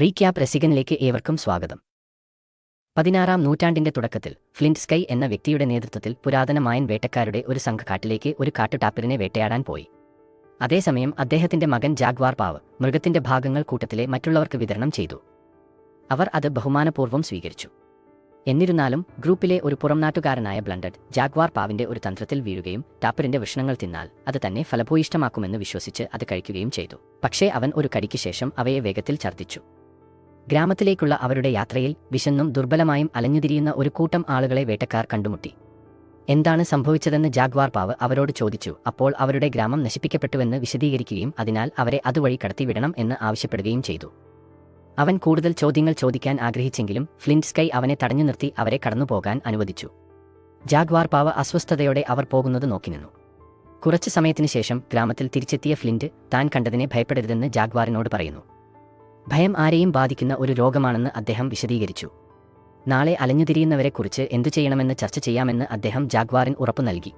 Recap രസികനിലേക്ക് ഏവർക്കും സ്വാഗതം. പതിനാറാം നൂറ്റാണ്ടിന്റെ തുടക്കത്തിൽ ഫ്ലിന്റ് സ്കൈ എന്ന വ്യക്തിയുടെ നേതൃത്വത്തിൽ പുരാതന മായൻ വേട്ടക്കാരുടെ ഒരു സംഘക്കാട്ടിലേക്ക് ഒരു കാട്ടുടാപ്പിറിനെ വേട്ടയാടാൻ പോയി. അതേസമയം അദ്ദേഹത്തിന്റെ മകൻ ജാഗ്വാർ പാവ് മൃഗത്തിന്റെ ഭാഗങ്ങൾ കൂട്ടത്തിലെ മറ്റുള്ളവർക്ക് വിതരണം ചെയ്തു. അവർ അത് ബഹുമാനപൂർവം സ്വീകരിച്ചു. എന്നിരുന്നാലും ഗ്രൂപ്പിലെ ഒരു പുറംനാട്ടുകാരനായ ബ്ലണ്ടഡ് ജാഗ്വാർ പാവിന്റെ ഒരു തന്ത്രത്തിൽ വീഴുകയും ടാപ്പറിന്റെ വൃഷണങ്ങൾ തിന്നാൽ അത് തന്നെ ഫലഭൂയിഷ്ടമാക്കുമെന്ന് വിശ്വസിച്ച് അത് കഴിക്കുകയും ചെയ്തു. പക്ഷേ അവൻ ഒരു കടിക്ക് ശേഷം അവയെ വേഗത്തിൽ ഛർദ്ദിച്ചു. ഗ്രാമത്തിലേക്കുള്ള അവരുടെ യാത്രയിൽ വിശന്നും ദുർബലമായും അലഞ്ഞുതിരിയുന്ന ഒരു കൂട്ടം ആളുകളെ വേട്ടക്കാർ കണ്ടുമുട്ടി. എന്താണ് സംഭവിച്ചതെന്ന് ജാഗ്വാർ പാവ് അവരോട് ചോദിച്ചു. അപ്പോൾ അവരുടെ ഗ്രാമം നശിപ്പിക്കപ്പെട്ടുവെന്ന് വിശദീകരിക്കുകയും അതിനാൽ അവരെ അതുവഴി കടത്തിവിടണം എന്ന് ആവശ്യപ്പെടുകയും ചെയ്തു. അവൻ കൂടുതൽ ചോദ്യങ്ങൾ ചോദിക്കാൻ ആഗ്രഹിച്ചെങ്കിലും ഫ്ലിൻസ്കൈ സ്കൈ അവനെ തടഞ്ഞു നിർത്തി അവരെ കടന്നുപോകാൻ അനുവദിച്ചു. ജാഗ്വാർ പാവ് അസ്വസ്ഥതയോടെ അവർ പോകുന്നത് നോക്കി നിന്നു. കുറച്ചു സമയത്തിനു ശേഷം ഗ്രാമത്തിൽ തിരിച്ചെത്തിയ ഫ്ലിന്റ് താൻ കണ്ടതിനെ ഭയപ്പെടരുതെന്ന് ജാഗ്വാറിനോട് പറയുന്നു. ഭയം ആരെയും ബാധിക്കുന്ന ഒരു രോഗമാണെന്ന് അദ്ദേഹം വിശദീകരിച്ചു. നാളെ അലഞ്ഞുതിരിയുന്നവരെക്കുറിച്ച് എന്തു ചെയ്യണമെന്ന് ചർച്ച ചെയ്യാമെന്ന് അദ്ദേഹം ജാഗ്വാറിൻ ഉറപ്പു നൽകി.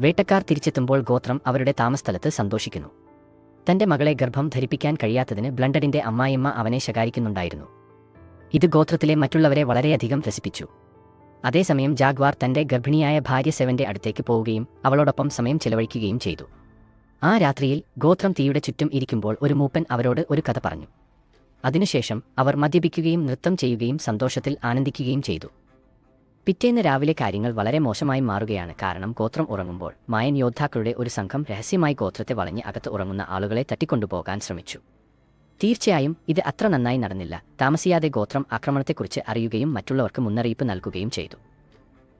വേട്ടക്കാർ തിരിച്ചെത്തുമ്പോൾ ഗോത്രം അവരുടെ താമസ്ഥലത്ത് സന്തോഷിക്കുന്നു. തന്റെ മകളെ ഗർഭം ധരിപ്പിക്കാൻ കഴിയാത്തതിന് ബ്ലണ്ടഡിന്റെ അമ്മായിയമ്മ അവനെ ശകാരിക്കുന്നുണ്ടായിരുന്നു. ഇത് ഗോത്രത്തിലെ മറ്റുള്ളവരെ വളരെയധികം രസിപ്പിച്ചു. അതേസമയം ജാഗ്വാർ തന്റെ ഗർഭിണിയായ ഭാര്യ സെവന്റെ അടുത്തേക്ക് പോവുകയും അവളോടൊപ്പം സമയം ചെലവഴിക്കുകയും ചെയ്തു. ആ രാത്രിയിൽ ഗോത്രം തീയുടെ ചുറ്റും ഇരിക്കുമ്പോൾ ഒരു മൂപ്പൻ അവരോട് ഒരു കഥ പറഞ്ഞു. അതിനുശേഷം അവർ മദ്യപിക്കുകയും നൃത്തം ചെയ്യുകയും സന്തോഷത്തിൽ ആനന്ദിക്കുകയും ചെയ്തു. പിറ്റേന്ന് രാവിലെ കാര്യങ്ങൾ വളരെ മോശമായി മാറുകയാണ്. കാരണം ഗോത്രം ഉറങ്ങുമ്പോൾ മായൻ യോദ്ധാക്കളുടെ ഒരു സംഘം രഹസ്യമായി ഗോത്രത്തെ വളഞ്ഞ് അകത്ത് ഉറങ്ങുന്ന ആളുകളെ തട്ടിക്കൊണ്ടുപോകാൻ ശ്രമിച്ചു. തീർച്ചയായും ഇത് അത്ര നന്നായി നടന്നില്ല. താമസിയാതെ ഗോത്രം ആക്രമണത്തെക്കുറിച്ച് അറിയുകയും മറ്റുള്ളവർക്ക് മുന്നറിയിപ്പ് നൽകുകയും ചെയ്തു.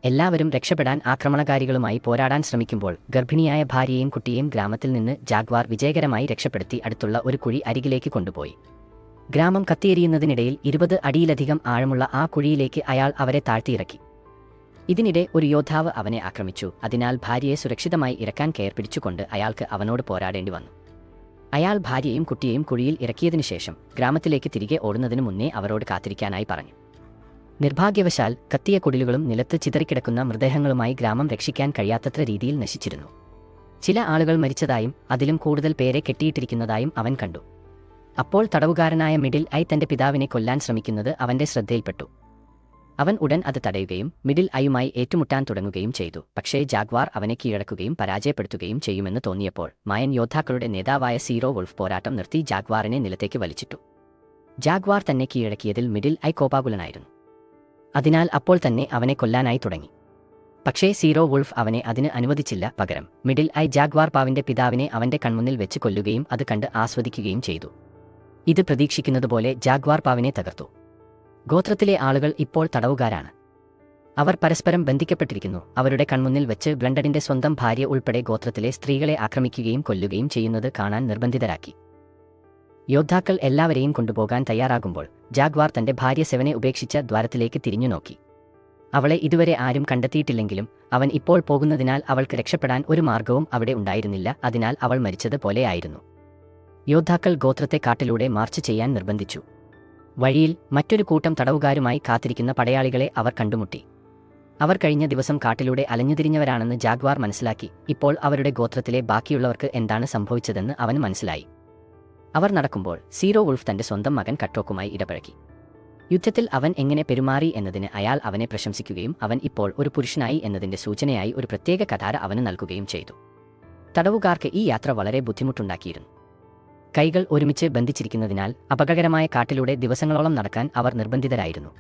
എല്ലാവരും രക്ഷപ്പെടാൻ ആക്രമണകാരികളുമായി പോരാടാൻ ശ്രമിക്കുമ്പോൾ ഗർഭിണിയായ ഭാര്യയും കുട്ടിയെയും ഗ്രാമത്തിൽ നിന്ന് ജാഗ്വാർ വിജയകരമായി രക്ഷപ്പെടുത്തി അടുത്തുള്ള ഒരു കുഴി അരികിലേക്ക് കൊണ്ടുപോയി. ഗ്രാമം കത്തിയെരിയുന്നതിനിടയിൽ ഇരുപത് അടിയിലധികം ആഴമുള്ള ആ കുഴിയിലേക്ക് അയാൾ അവരെ താഴ്ത്തിയിറക്കി. ഇതിനിടെ ഒരു യോദ്ധാവ് അവനെ ആക്രമിച്ചു. അതിനാൽ ഭാര്യയെ സുരക്ഷിതമായി ഇറക്കാൻ കയർ പിടിച്ചുകൊണ്ട് അയാൾക്ക് അവനോട് പോരാടേണ്ടി വന്നു. അയാൾ ഭാര്യയും കുട്ടിയെയും കുഴിയിൽ ഇറക്കിയതിനു ശേഷം ഗ്രാമത്തിലേക്ക് തിരികെ ഓടുന്നതിനു മുന്നേ അവരോട് കാത്തിരിക്കാനായി പറഞ്ഞു. നിർഭാഗ്യവശാൽ കത്തിയ കുടിലുകളും നിലത്ത് ചിതറിക്കിടക്കുന്ന മൃതദേഹങ്ങളുമായി ഗ്രാമം രക്ഷിക്കാൻ കഴിയാത്തത്ര രീതിയിൽ നശിച്ചിരുന്നു. ചില ആളുകൾ മരിച്ചതായും അതിലും കൂടുതൽ പേരെ കെട്ടിയിട്ടിരിക്കുന്നതായും അവൻ കണ്ടു. അപ്പോൾ തടവുകാരനായ മിഡിൽ ഐ തന്റെ പിതാവിനെ കൊല്ലാൻ ശ്രമിക്കുന്നത് അവന്റെ ശ്രദ്ധയിൽപ്പെട്ടു. അവൻ ഉടൻ അത് തടയുകയും മിഡിൽ ഐയുമായി ഏറ്റുമുട്ടാൻ തുടങ്ങുകയും ചെയ്തു. പക്ഷേ ജാഗ്വാർ അവനെ കീഴടക്കുകയും പരാജയപ്പെടുത്തുകയും ചെയ്യുമെന്ന് തോന്നിയപ്പോൾ മായൻ യോദ്ധാക്കളുടെ നേതാവായ സീറോ വുൾഫ് പോരാട്ടം നിർത്തി ജാഗ്വാറിനെ നിലത്തേക്ക് വലിച്ചിട്ടു. ജാഗ്വാർ തന്നെ കീഴടക്കിയതിൽ മിഡിൽ ഐ കോപാകുലനായിരുന്നു. അതിനാൽ അപ്പോൾ തന്നെ അവനെ കൊല്ലാനായി തുടങ്ങി. പക്ഷേ സീറോ വുൾഫ് അവനെ അതിന് അനുവദിച്ചില്ല പകരം. മിഡിൽ ഐ ജാഗ്വാർ പാവിന്റെ പിതാവിനെ അവന്റെ കൺമുന്നിൽ വെച്ച് കൊല്ലുകയും അത് കണ്ട് ആസ്വദിക്കുകയും ചെയ്തു. ഇത് പ്രതീക്ഷിക്കുന്നതുപോലെ ജാഗ്വാർ പാവിനെ തകർത്തു. ഗോത്രത്തിലെ ആളുകൾ ഇപ്പോൾ തടവുകാരാണ്. അവർ പരസ്പരം ബന്ധിക്കപ്പെട്ടിരിക്കുന്നു. അവരുടെ കൺമുന്നിൽ വെച്ച് ബ്ലണ്ടഡിന്റെ സ്വന്തം ഭാര്യ ഉൾപ്പെടെ ഗോത്രത്തിലെ സ്ത്രീകളെ ആക്രമിക്കുകയും കൊല്ലുകയും ചെയ്യുന്നത് കാണാൻ നിർബന്ധിതരാക്കി. യോദ്ധാക്കൾ എല്ലാവരെയും കൊണ്ടുപോകാൻ തയ്യാറാകുമ്പോൾ ജാഗ്വാർ തന്റെ ഭാര്യ സെവനെ ഉപേക്ഷിച്ച ദ്വാരത്തിലേക്ക് തിരിഞ്ഞു നോക്കി. അവളെ ഇതുവരെ ആരും കണ്ടെത്തിയിട്ടില്ലെങ്കിലും അവൻ ഇപ്പോൾ പോകുന്നതിനാൽ അവൾക്ക് രക്ഷപ്പെടാൻ ഒരു മാർഗവും അവിടെ ഉണ്ടായിരുന്നില്ല. അതിനാൽ അവൾ മരിച്ചത് പോലെയായിരുന്നു യോദ്ധാക്കൾ ഗോത്രത്തെ കാട്ടിലൂടെ മാർച്ച് ചെയ്യാൻ നിർബന്ധിച്ചു. വഴിയിൽ മറ്റൊരു കൂട്ടം തടവുകാരുമായി കാത്തിരിക്കുന്ന പടയാളികളെ അവർ കണ്ടുമുട്ടി. അവർ കഴിഞ്ഞ ദിവസം കാട്ടിലൂടെ അലഞ്ഞുതിരിഞ്ഞവരാണെന്ന് ജാഗ്വാർ മനസ്സിലാക്കി. ഇപ്പോൾ അവരുടെ ഗോത്രത്തിലെ ബാക്കിയുള്ളവർക്ക് എന്താണ് സംഭവിച്ചതെന്ന് അവൻ മനസ്സിലായി. അവർ നടക്കുമ്പോൾ സീറോ വുൾഫ് തന്റെ സ്വന്തം മകൻ കട്ടോക്കുമായി ഇടപഴകി. യുദ്ധത്തിൽ അവൻ എങ്ങനെ പെരുമാറി എന്നതിന് അയാൾ അവനെ പ്രശംസിക്കുകയും അവൻ ഇപ്പോൾ ഒരു പുരുഷനായി എന്നതിന്റെ സൂചനയായി ഒരു പ്രത്യേക കഥാര അവന് നൽകുകയും ചെയ്തു. തടവുകാർക്ക് ഈ യാത്ര വളരെ ബുദ്ധിമുട്ടുണ്ടാക്കിയിരുന്നു. കൈകൾ ഒരുമിച്ച് ബന്ധിച്ചിരിക്കുന്നതിനാൽ അപകടകരമായ കാട്ടിലൂടെ ദിവസങ്ങളോളം നടക്കാൻ അവർ നിർബന്ധിതരായിരുന്നു.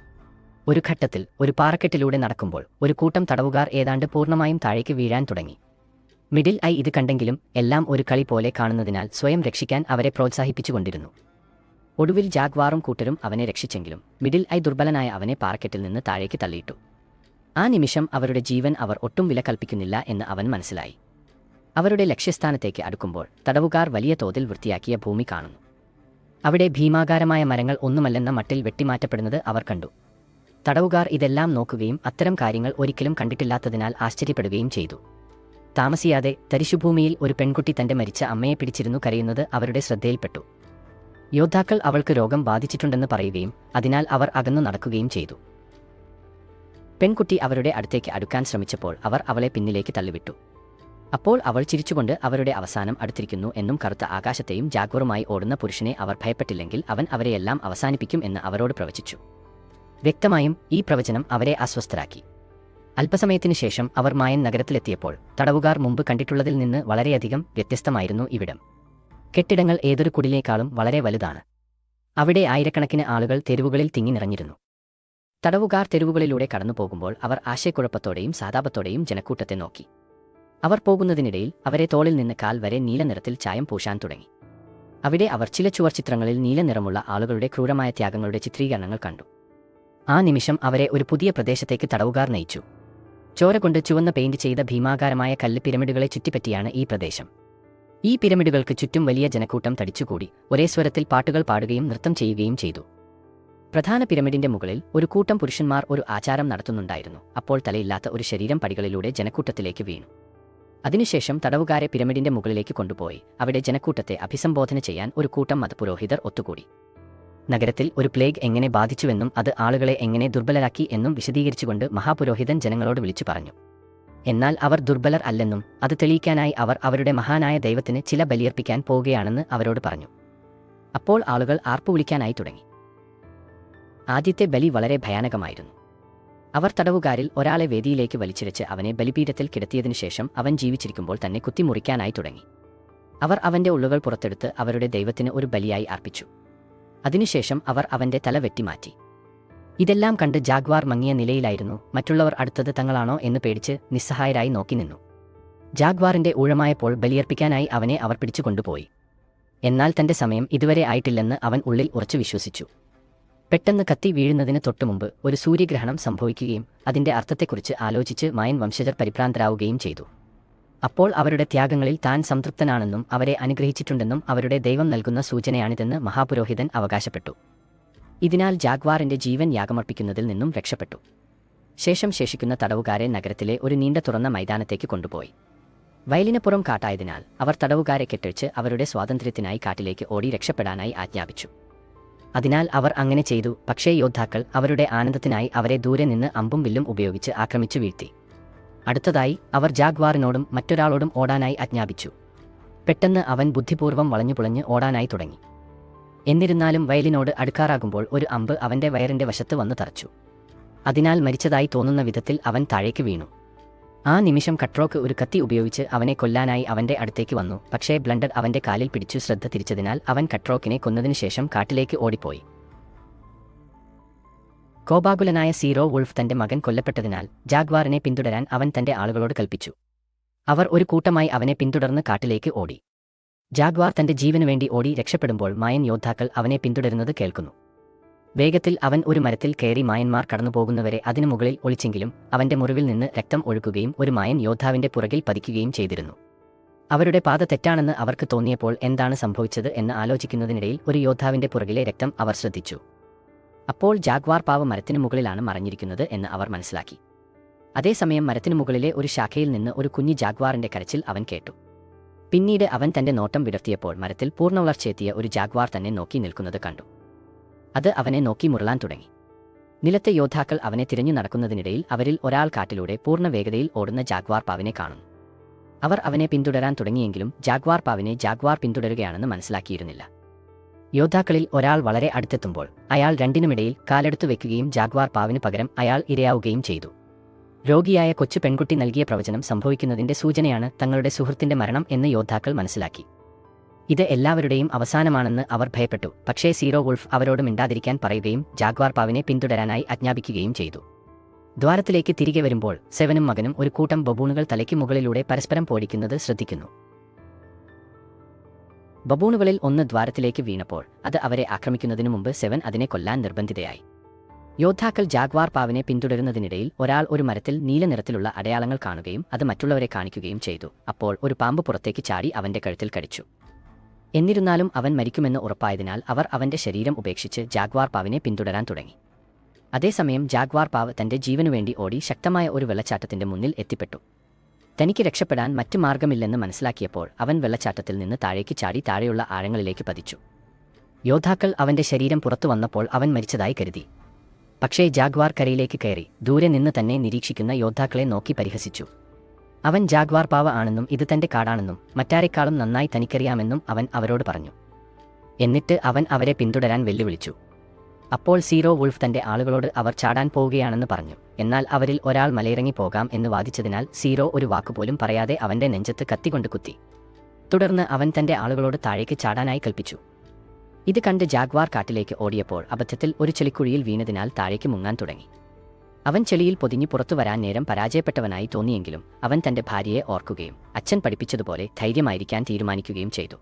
ഒരു ഘട്ടത്തിൽ ഒരു പാറക്കെട്ടിലൂടെ നടക്കുമ്പോൾ ഒരു കൂട്ടം തടവുകാർ ഏതാണ്ട് പൂർണമായും താഴേക്ക് വീഴാൻ തുടങ്ങി. മിഡിൽ ഐ ഇത് കണ്ടെങ്കിലും എല്ലാം ഒരു കളി പോലെ കാണുന്നതിനാൽ സ്വയം രക്ഷിക്കാൻ അവരെ പ്രോത്സാഹിപ്പിച്ചുകൊണ്ടിരുന്നു. ഒടുവിൽ ജാഗ്വാറും കൂട്ടരും അവനെ രക്ഷിച്ചെങ്കിലും മിഡിൽ ഐ ദുർബലനായ അവനെ പാറക്കെട്ടിൽ നിന്ന് താഴേക്ക് തള്ളിയിട്ടു. ആ നിമിഷം അവരുടെ ജീവൻ അവർ ഒട്ടും വില കൽപ്പിക്കുന്നില്ല എന്ന് അവൻ മനസ്സിലായി. അവരുടെ ലക്ഷ്യസ്ഥാനത്തേക്ക് അടുക്കുമ്പോൾ തടവുകാർ വലിയ തോതിൽ വൃത്തിയാക്കിയ ഭൂമി കാണുന്നു. അവിടെ ഭീമാകാരമായ മരങ്ങൾ ഒന്നുമല്ലെന്ന മട്ടിൽ വെട്ടിമാറ്റപ്പെടുന്നത് അവർ കണ്ടു. തടവുകാർ ഇതെല്ലാം നോക്കുകയും അത്തരം കാര്യങ്ങൾ ഒരിക്കലും കണ്ടിട്ടില്ലാത്തതിനാൽ ആശ്ചര്യപ്പെടുകയും ചെയ്തു. താമസിയാതെ തരിശുഭൂമിയിൽ ഒരു പെൺകുട്ടി തന്റെ മരിച്ച അമ്മയെ പിടിച്ചിരുന്നു കരയുന്നത് അവരുടെ ശ്രദ്ധയിൽപ്പെട്ടു. യോദ്ധാക്കൾ അവൾക്ക് രോഗം ബാധിച്ചിട്ടുണ്ടെന്ന് പറയുകയും അതിനാൽ അവർ അകന്നു നടക്കുകയും ചെയ്തു. പെൺകുട്ടി അവരുടെ അടുത്തേക്ക് അടുക്കാൻ ശ്രമിച്ചപ്പോൾ അവർ അവളെ പിന്നിലേക്ക് തള്ളിവിട്ടു. അപ്പോൾ അവൾ ചിരിച്ചുകൊണ്ട് അവരുടെ അവസാനം അടുത്തിരിക്കുന്നു എന്നും കറുത്ത ആകാശത്തെയും ജാഗ്വറുമായി ഓടുന്ന പുരുഷനെ അവർ ഭയപ്പെട്ടില്ലെങ്കിൽ അവൻ അവരെയെല്ലാം അവസാനിപ്പിക്കും എന്ന് അവരോട് പ്രവചിച്ചു. വ്യക്തമായും ഈ പ്രവചനം അവരെ അസ്വസ്ഥരാക്കി. അല്പസമയത്തിനു ശേഷം അവർ മായൻ നഗരത്തിലെത്തിയപ്പോൾ തടവുകാർ മുമ്പ് കണ്ടിട്ടുള്ളതിൽ നിന്ന് വളരെയധികം വ്യത്യസ്തമായിരുന്നു ഇവിടം. കെട്ടിടങ്ങൾ ഏതൊരു കുടിലേക്കാളും വളരെ വലുതാണ്. അവിടെ ആയിരക്കണക്കിന് ആളുകൾ തെരുവുകളിൽ തിങ്ങി നിറഞ്ഞിരുന്നു. തടവുകാർ തെരുവുകളിലൂടെ കടന്നു പോകുമ്പോൾ അവർ ആശയക്കുഴപ്പത്തോടെയും സാതാപത്തോടെയും ജനക്കൂട്ടത്തെ നോക്കി. അവർ പോകുന്നതിനിടയിൽ അവരെ തോളിൽ നിന്ന് കാൽ വരെ നീല നിറത്തിൽ ചായം പൂശാൻ തുടങ്ങി. അവിടെ അവർ ചില ചുവർ ചിത്രങ്ങളിൽ നീല നിറമുള്ള ആളുകളുടെ ക്രൂരമായ ത്യാഗങ്ങളുടെ ചിത്രീകരണങ്ങൾ കണ്ടു. ആ നിമിഷം അവരെ ഒരു പുതിയ പ്രദേശത്തേക്ക് തടവുകാർ നയിച്ചു. ചോര കൊണ്ട് ചുവന്ന പെയിന്റ് ചെയ്ത ഭീമാകാരമായ കല്ല് പിരമിഡുകളെ ചുറ്റിപ്പറ്റിയാണ് ഈ പ്രദേശം. ഈ പിരമിഡുകൾക്ക് ചുറ്റും വലിയ ജനക്കൂട്ടം തടിച്ചുകൂടി ഒരേ സ്വരത്തിൽ പാട്ടുകൾ പാടുകയും നൃത്തം ചെയ്യുകയും ചെയ്തു. പ്രധാന പിരമിഡിന്റെ മുകളിൽ ഒരു കൂട്ടം പുരുഷന്മാർ ഒരു ആചാരം നടത്തുന്നുണ്ടായിരുന്നു. അപ്പോൾ തലയില്ലാത്ത ഒരു ശരീരം പടികളിലൂടെ ജനക്കൂട്ടത്തിലേക്ക് വീണു. അതിനുശേഷം തടവുകാരെ പിരമിഡിന്റെ മുകളിലേക്ക് കൊണ്ടുപോയി. അവിടെ ജനക്കൂട്ടത്തെ അഭിസംബോധന ചെയ്യാൻ ഒരു കൂട്ടം മതപുരോഹിതർ ഒത്തുകൂടി. നഗരത്തിൽ ഒരു പ്ലേഗ് എങ്ങനെ ബാധിച്ചുവെന്നും അത് ആളുകളെ എങ്ങനെ ദുർബലരാക്കി എന്നും വിശദീകരിച്ചുകൊണ്ട് മഹാപുരോഹിതൻ ജനങ്ങളോട് വിളിച്ചു പറഞ്ഞു. എന്നാൽ അവർ ദുർബലർ അല്ലെന്നും അത് തെളിയിക്കാനായി അവർ അവരുടെ മഹാനായ ദൈവത്തിന് ചില ബലിയർപ്പിക്കാൻ പോവുകയാണെന്ന് അവരോട് പറഞ്ഞു. അപ്പോൾ ആളുകൾ ആർപ്പുവിളിക്കാനായി തുടങ്ങി. ആദ്യത്തെ ബലി വളരെ ഭയാനകമായിരുന്നു. അവർ തടവുകാരിൽ ഒരാളെ വേദിയിലേക്ക് വലിച്ചിരച്ച് അവനെ ബലിപീഠത്തിൽ കിടത്തിയതിനു ശേഷം അവൻ ജീവിച്ചിരിക്കുമ്പോൾ തന്നെ കുത്തിമുറിക്കാനായി തുടങ്ങി. അവർ അവന്റെ ഉള്ളുകൾ പുറത്തെടുത്ത് അവരുടെ ദൈവത്തിന് ഒരു ബലിയായി അർപ്പിച്ചു. അതിനുശേഷം അവർ അവന്റെ തല വെട്ടിമാറ്റി ഇതെല്ലാം കണ്ട് ജാഗ്വാർ മങ്ങിയ നിലയിലായിരുന്നു. മറ്റുള്ളവർ അടുത്തത് തങ്ങളാണോ എന്ന് പേടിച്ച് നിസ്സഹായരായി നോക്കി നിന്നു. ജാഗ്വാറിന്റെ ഊഴമായപ്പോൾ ബലിയർപ്പിക്കാനായി അവനെ അവർ പിടിച്ചുകൊണ്ടുപോയി എന്നാൽ തന്റെ സമയം ഇതുവരെ ആയിട്ടില്ലെന്ന് അവൻ ഉള്ളിൽ ഉറച്ചു വിശ്വസിച്ചു. പെട്ടെന്ന് കത്തി വീഴുന്നതിന് തൊട്ടുമുമ്പ് ഒരു സൂര്യഗ്രഹണം സംഭവിക്കുകയും അതിന്റെ അർത്ഥത്തെക്കുറിച്ച് ആലോചിച്ച് മായൻ വംശജർ പരിഭ്രാന്തരാവുകയും ചെയ്തു. അപ്പോൾ അവരുടെ ത്യാഗങ്ങളിൽ താൻ സംതൃപ്തനാണെന്നും അവരെ അനുഗ്രഹിച്ചിട്ടുണ്ടെന്നും അവരുടെ ദൈവം നൽകുന്ന സൂചനയാണിതെന്ന് മഹാപുരോഹിതൻ അവകാശപ്പെട്ടു. ഇതിനാൽ ജാഗ്വാറിന്റെ ജീവൻ യാഗമർപ്പിക്കുന്നതിൽ നിന്നും രക്ഷപ്പെട്ടു. ശേഷം ശേഷിക്കുന്ന തടവുകാരെ നഗരത്തിലെ ഒരു നീണ്ട തുറന്ന മൈതാനത്തേക്ക് കൊണ്ടുപോയി. വയലിനപ്പുറം കാട്ടായതിനാൽ അവർ തടവുകാരെ കെട്ടിച്ച് അവരുടെ സ്വാതന്ത്ര്യത്തിനായി കാട്ടിലേക്ക് ഓടി രക്ഷപ്പെടാനായി ആജ്ഞാപിച്ചു. അതിനാൽ അവർ അങ്ങനെ ചെയ്തു. പക്ഷേ യോദ്ധാക്കൾ അവരുടെ ആനന്ദത്തിനായി അവരെ ദൂരെ നിന്ന് അമ്പും വില്ലും ഉപയോഗിച്ച് ആക്രമിച്ചു വീഴ്ത്തി. അടുത്തതായി അവർ ജാഗ്വാറിനോടും മറ്റൊരാളോടും ഓടാനായി അജ്ഞാപിച്ചു പെട്ടെന്ന് അവൻ ബുദ്ധിപൂർവം വളഞ്ഞുപുളഞ്ഞ് ഓടാനായി തുടങ്ങി. എന്നിരുന്നാലും വയലിനോട് അടുക്കാറാകുമ്പോൾ ഒരു അമ്പ് അവന്റെ വയറിന്റെ വശത്ത് വന്ന് തറച്ചു. അതിനാൽ മരിച്ചതായി തോന്നുന്ന വിധത്തിൽ അവൻ താഴേക്ക് വീണു. ആ നിമിഷം കട്രോക്ക് ഒരു കത്തി ഉപയോഗിച്ച് അവനെ കൊല്ലാനായി അവന്റെ അടുത്തേക്ക് വന്നു. പക്ഷേ ബ്ലണ്ടർ അവന്റെ കാലിൽ പിടിച്ചു ശ്രദ്ധ തിരിച്ചതിനാൽ അവൻ കട്രോക്കിനെ കൊന്നതിനു ശേഷം കാട്ടിലേക്ക് ഓടിപ്പോയി. കോപാകുലനായ സീറോ വുൾഫ് തന്റെ മകൻ കൊല്ലപ്പെട്ടതിനാൽ ജാഗ്വാറിനെ പിന്തുടരാൻ അവൻ തന്റെ ആളുകളോട് കൽപ്പിച്ചു. അവർ ഒരു കൂട്ടമായി അവനെ പിന്തുടർന്ന് കാട്ടിലേക്ക് ഓടി. ജാഗ്വാർ തന്റെ ജീവനുവേണ്ടി ഓടി രക്ഷപ്പെടുമ്പോൾ മായൻ യോദ്ധാക്കൾ അവനെ പിന്തുടരുന്നത് കേൾക്കുന്നു. വേഗത്തിൽ അവൻ ഒരു മരത്തിൽ കയറി മായന്മാർ കടന്നുപോകുന്നവരെ അതിനു മുകളിൽ ഒളിച്ചെങ്കിലും അവന്റെ മുറിവിൽ നിന്ന് രക്തം ഒഴുകുകയും ഒരു മായൻ യോദ്ധാവിന്റെ പുറകിൽ പതിക്കുകയും ചെയ്തിരുന്നു. അവരുടെ പാത തെറ്റാണെന്ന് അവർക്ക് തോന്നിയപ്പോൾ എന്താണ് സംഭവിച്ചത് എന്ന് ആലോചിക്കുന്നതിനിടയിൽ ഒരു യോദ്ധാവിന്റെ പുറകിലെ രക്തം അവർ ശ്രദ്ധിച്ചു. അപ്പോൾ ജാഗ്വാർ പാവ് മരത്തിനു മുകളിലാണ് മറഞ്ഞിരിക്കുന്നത് എന്ന് അവർ മനസ്സിലാക്കി. അതേസമയം മരത്തിനു മുകളിലെ ഒരു ശാഖയിൽ നിന്ന് ഒരു കുഞ്ഞു ജാഗ്വാറിന്റെ കരച്ചിൽ അവൻ കേട്ടു. പിന്നീട് അവൻ തന്റെ നോട്ടം വിടർത്തിയപ്പോൾ മരത്തിൽ പൂർണ വളർച്ചയെത്തിയ ഒരു ജാഗ്വാർ തന്നെ നോക്കി നിൽക്കുന്നത് കണ്ടു. അത് അവനെ നോക്കി മുരളാൻ തുടങ്ങി. നിലത്തെ യോദ്ധാക്കൾ അവനെ തിരഞ്ഞു നടക്കുന്നതിനിടയിൽ അവരിൽ ഒരാൾ കാട്ടിലൂടെ പൂർണ വേഗതയിൽ ഓടുന്ന ജാഗ്വാർ പാവിനെ കാണുന്നു. അവർ അവനെ പിന്തുടരാൻ തുടങ്ങിയെങ്കിലും ജാഗ്വാർ പാവിനെ ജാഗ്വാർ പിന്തുടരുകയാണെന്ന് മനസ്സിലാക്കിയിരുന്നില്ല. യോദ്ധാക്കളിൽ ഒരാൾ വളരെ അടുത്തെത്തുമ്പോൾ അയാൾ രണ്ടിനുമിടയിൽ കാലെടുത്തു വെക്കുകയും ജാഗ്വാർ പാവിന് പകരം അയാൾ ഇരയാവുകയും ചെയ്തു. രോഗിയായ കൊച്ചു പെൺകുട്ടി നൽകിയ പ്രവചനം സംഭവിക്കുന്നതിന്റെ സൂചനയാണ് തങ്ങളുടെ സുഹൃത്തിന്റെ മരണം എന്ന് യോദ്ധാക്കൾ മനസ്സിലാക്കി. ഇത് എല്ലാവരുടെയും അവസാനമാണെന്ന് അവർ ഭയപ്പെട്ടു. പക്ഷേ സീറോ വുൾഫ് അവരോട് മിണ്ടാതിരിക്കാൻ പറയുകയും ജാഗ്വാർ പാവിനെ പിന്തുടരാനായി ആജ്ഞാപിക്കുകയും ചെയ്തു. ദ്വാരത്തിലേക്ക് തിരികെ വരുമ്പോൾ സെവനും മകനും ഒരു കൂട്ടം ബബൂണുകൾ തലയ്ക്ക് മുകളിലൂടെ പരസ്പരം പോടിക്കുന്നത് ശ്രദ്ധിക്കുന്നു. ബബൂണുകളിൽ ഒന്ന് ദ്വാരത്തിലേക്ക് വീണപ്പോൾ അത് അവരെ ആക്രമിക്കുന്നതിനു മുമ്പ് സെവൻ അതിനെ കൊല്ലാൻ നിർബന്ധിതയായി. യോദ്ധാക്കൾ ജാഗ്വാർ പാവിനെ പിന്തുടരുന്നതിനിടയിൽ ഒരാൾ ഒരു മരത്തിൽ നീല നിറത്തിലുള്ള അടയാളങ്ങൾ കാണുകയും അത് മറ്റുള്ളവരെ കാണിക്കുകയും ചെയ്തു. അപ്പോൾ ഒരു പാമ്പ് പുറത്തേക്ക് ചാടി അവന്റെ കഴുത്തിൽ കടിച്ചു. എന്നിരുന്നാലും അവൻ മരിക്കുമെന്ന് ഉറപ്പായതിനാൽ അവർ അവന്റെ ശരീരം ഉപേക്ഷിച്ച് ജാഗ്വാർ പാവിനെ പിന്തുടരാൻ തുടങ്ങി. അതേസമയം ജാഗ്വാർ പാവ് തന്റെ ജീവനുവേണ്ടി ഓടി ശക്തമായ ഒരു വെള്ളച്ചാട്ടത്തിന്റെ മുന്നിൽ എത്തിപ്പെട്ടു. തനിക്ക് രക്ഷപ്പെടാൻ മറ്റ് മാർഗമില്ലെന്ന് മനസ്സിലാക്കിയപ്പോൾ അവൻ വെള്ളച്ചാട്ടത്തിൽ നിന്ന് താഴേക്ക് ചാടി താഴെയുള്ള ആഴങ്ങളിലേക്ക് പതിച്ചു. യോദ്ധാക്കൾ അവന്റെ ശരീരം പുറത്തു വന്നപ്പോൾ അവൻ മരിച്ചതായി കരുതി. പക്ഷേ ജാഗ്വാർ കരയിലേക്ക് കയറി ദൂരെ നിന്ന് തന്നെ നിരീക്ഷിക്കുന്ന യോദ്ധാക്കളെ നോക്കി പരിഹസിച്ചു. അവൻ ജാഗ്വാർ പാവ ആണെന്നും ഇത് തന്റെ കാടാണെന്നും മറ്റാരെക്കാളും നന്നായി തനിക്കറിയാമെന്നും അവൻ അവരോട് പറഞ്ഞു. എന്നിട്ട് അവൻ അവരെ പിന്തുടരാൻ വെല്ലുവിളിച്ചു. അപ്പോൾ സീറോ വുൾഫ് തന്റെ ആളുകളോട് അവർ ചാടാൻ പോവുകയാണെന്ന് പറഞ്ഞു. എന്നാൽ അവരിൽ ഒരാൾ മലയിറങ്ങി പോകാം എന്ന് വാദിച്ചതിനാൽ സീറോ ഒരു വാക്കുപോലും പറയാതെ അവന്റെ നെഞ്ചത്ത് കത്തിക്കൊണ്ട് കുത്തി. തുടർന്ന് അവൻ തന്റെ ആളുകളോട് താഴേക്ക് ചാടാനായി കൽപ്പിച്ചു. ഇത് കണ്ട് ജാഗ്വാർ കാട്ടിലേക്ക് ഓടിയപ്പോൾ അബദ്ധത്തിൽ ഒരു ചെളിക്കുഴിയിൽ വീണതിനാൽ താഴേക്ക് മുങ്ങാൻ തുടങ്ങി. അവൻ ചെളിയിൽ പൊതിഞ്ഞു പുറത്തു വരാൻ നേരം പരാജയപ്പെട്ടവനായി തോന്നിയെങ്കിലും അവൻ തന്റെ ഭാര്യയെ ഓർക്കുകയും അച്ഛൻ പഠിപ്പിച്ചതുപോലെ ധൈര്യമായിരിക്കാൻ തീരുമാനിക്കുകയും ചെയ്തു.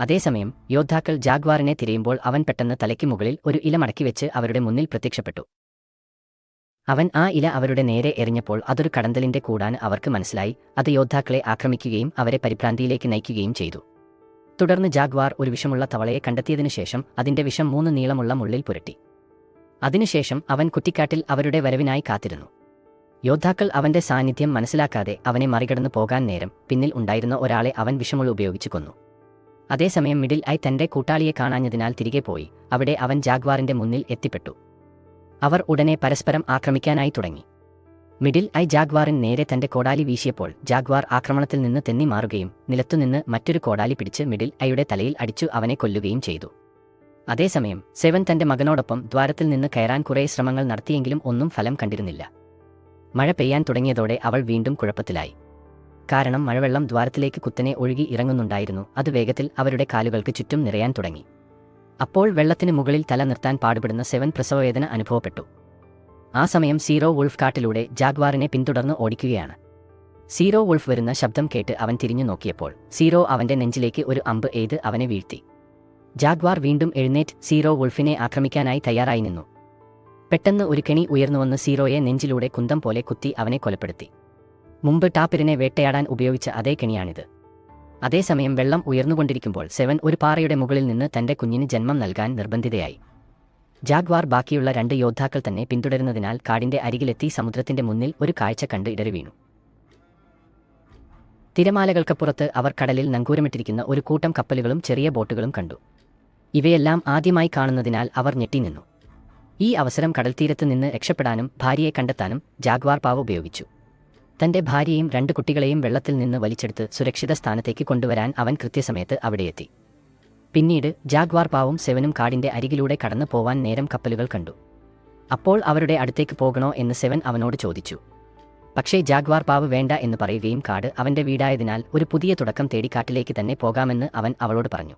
അതേസമയം യോദ്ധാക്കൾ ജാഗ്വാറിനെ തിരയുമ്പോൾ അവൻ പെട്ടെന്ന് തലയ്ക്ക് മുകളിൽ ഒരു ഇല മടക്കി വെച്ച് അവരുടെ മുന്നിൽ പ്രത്യക്ഷപ്പെട്ടു. അവൻ ആ ഇല അവരുടെ നേരെ എറിഞ്ഞപ്പോൾ അതൊരു കടന്തലിന്റെ കൂടാൻ അവർക്ക് മനസ്സിലായി. അത് യോദ്ധാക്കളെ ആക്രമിക്കുകയും അവരെ പരിഭ്രാന്തിയിലേക്ക് നയിക്കുകയും ചെയ്തു. തുടർന്ന് ജാഗ്വാർ ഒരു വിഷമുള്ള തവളയെ കണ്ടെത്തിയതിനു ശേഷം അതിന്റെ വിഷം മൂന്ന് നീളമുള്ള മുള്ളിൽ പുരട്ടി. അതിനുശേഷം അവൻ കുറ്റിക്കാട്ടിൽ അവരുടെ വരവിനായി കാത്തിരുന്നു. യോദ്ധാക്കൾ അവന്റെ സാന്നിധ്യം മനസ്സിലാക്കാതെ അവനെ മറികടന്നു പോകാൻ നേരം പിന്നിൽ ഉണ്ടായിരുന്ന ഒരാളെ അവൻ വിഷമുള്ള ഉപയോഗിച്ചു കൊന്നു. അതേസമയം മിഡിൽ ഐ തന്റെ കൂട്ടാളിയെ കാണാഞ്ഞതിനാൽ തിരികെ പോയി അവിടെ അവൻ ജാഗ്വാറിന്റെ മുന്നിൽ എത്തിപ്പെട്ടു. അവർ ഉടനെ പരസ്പരം ആക്രമിക്കാനായി തുടങ്ങി. മിഡിൽ ഐ ജാഗ്വാറിൻ നേരെ തന്റെ കോടാലി വീശിയപ്പോൾ ജാഗ്വാർ ആക്രമണത്തിൽ നിന്ന് തെന്നി മാറുകയും നിലത്തുനിന്ന് മറ്റൊരു കോടാലി പിടിച്ച് മിഡിൽ ഐയുടെ തലയിൽ അടിച്ചു അവനെ കൊല്ലുകയും ചെയ്തു. അതേസമയം സെവൻ തന്റെ മകനോടൊപ്പം ദ്വാരത്തിൽ നിന്ന് കയറാൻ കുറേ ശ്രമങ്ങൾ നടത്തിയെങ്കിലും ഒന്നും ഫലം കണ്ടിരുന്നില്ല. മഴ പെയ്യാൻ തുടങ്ങിയതോടെ അവൾ വീണ്ടും കുഴപ്പത്തിലായി. കാരണം മഴവെള്ളം ദ്വാരത്തിലേക്ക് കുത്തനെ ഒഴുകി ഇറങ്ങുന്നുണ്ടായിരുന്നു അത് വേഗത്തിൽ അവരുടെ കാലുകൾക്ക് ചുറ്റും നിറയാൻ തുടങ്ങി. അപ്പോൾ വെള്ളത്തിന് മുകളിൽ തല നിർത്താൻ പാടുപെടുന്ന സെവൻ പ്രസവവേദന അനുഭവപ്പെട്ടു. ആ സമയം സീറോ വുൾഫ് കാട്ടിലൂടെ ജാഗ്വാറിനെ പിന്തുടർന്ന് ഓടിക്കുകയാണ്. സീറോ വുൾഫ് വരുന്ന ശബ്ദം കേട്ട് അവൻ തിരിഞ്ഞു നോക്കിയപ്പോൾ സീറോ അവന്റെ നെഞ്ചിലേക്ക് ഒരു അമ്പ് എയ്ത് അവനെ വീഴ്ത്തി. ജാഗ്വാർ വീണ്ടും എഴുന്നേറ്റ് സീറോ വുൾഫിനെ ആക്രമിക്കാനായി തയ്യാറായി നിന്നു. പെട്ടെന്ന് ഒരു കെണി ഉയർന്നുവന്ന് സീറോയെ നെഞ്ചിലൂടെ കുന്തം പോലെ കുത്തി അവനെ കൊലപ്പെടുത്തി. മുമ്പ് ടാപ്പിരിനെ വേട്ടയാടാൻ ഉപയോഗിച്ച അതേ കെണിയാണിത്. അതേസമയം വെള്ളം ഉയർന്നുകൊണ്ടിരിക്കുമ്പോൾ സെവൻ ഒരു പാറയുടെ മുകളിൽ നിന്ന് തന്റെ കുഞ്ഞിന് ജന്മം നൽകാൻ നിർബന്ധിതയായി. ജാഗ്വാർ ബാക്കിയുള്ള രണ്ട് യോദ്ധാക്കൾ തന്നെ പിന്തുടരുന്നതിനാൽ കാടിന്റെ അരികിലെത്തി സമുദ്രത്തിന്റെ മുന്നിൽ ഒരു കാഴ്ച കണ്ട് ഇടറി വീണു തിരമാലകൾക്കപ്പുറത്ത് അവർ കടലിൽ നങ്കൂരമിട്ടിരിക്കുന്ന ഒരു കൂട്ടം കപ്പലുകളും ചെറിയ ബോട്ടുകളും കണ്ടു. ഇവയെല്ലാം ആദ്യമായി കാണുന്നതിനാൽ അവർ ഞെട്ടിനിന്നു. ഈ അവസരം കടൽത്തീരത്ത് നിന്ന് രക്ഷപ്പെടാനും ഭാര്യയെ കണ്ടെത്താനും ജാഗ്വാർ പാവ് ഉപയോഗിച്ചു. തന്റെ ഭാര്യയും രണ്ട് കുട്ടികളെയും വെള്ളത്തിൽ നിന്ന് വലിച്ചെടുത്ത് സുരക്ഷിത സ്ഥാനത്തേക്ക് കൊണ്ടുവരാൻ അവൻ കൃത്യസമയത്ത് അവിടെയെത്തി പിന്നീട് ജാഗ്വാർ പാവും സെവനും കാടിന്റെ അരികിലൂടെ കടന്നു പോവാൻ നേരം കപ്പലുകൾ കണ്ടു. അപ്പോൾ അവരുടെ അടുത്തേക്ക് പോകണോ എന്ന് സെവൻ അവനോട് ചോദിച്ചു. പക്ഷേ ജാഗ്വാർ പാവ് വേണ്ട എന്ന് പറയുകയും കാട് അവന്റെ വീടായതിനാൽ ഒരു പുതിയ തുടക്കം തേടി കാട്ടിലേക്ക് തന്നെ പോകാമെന്ന് അവൻ അവളോട് പറഞ്ഞു.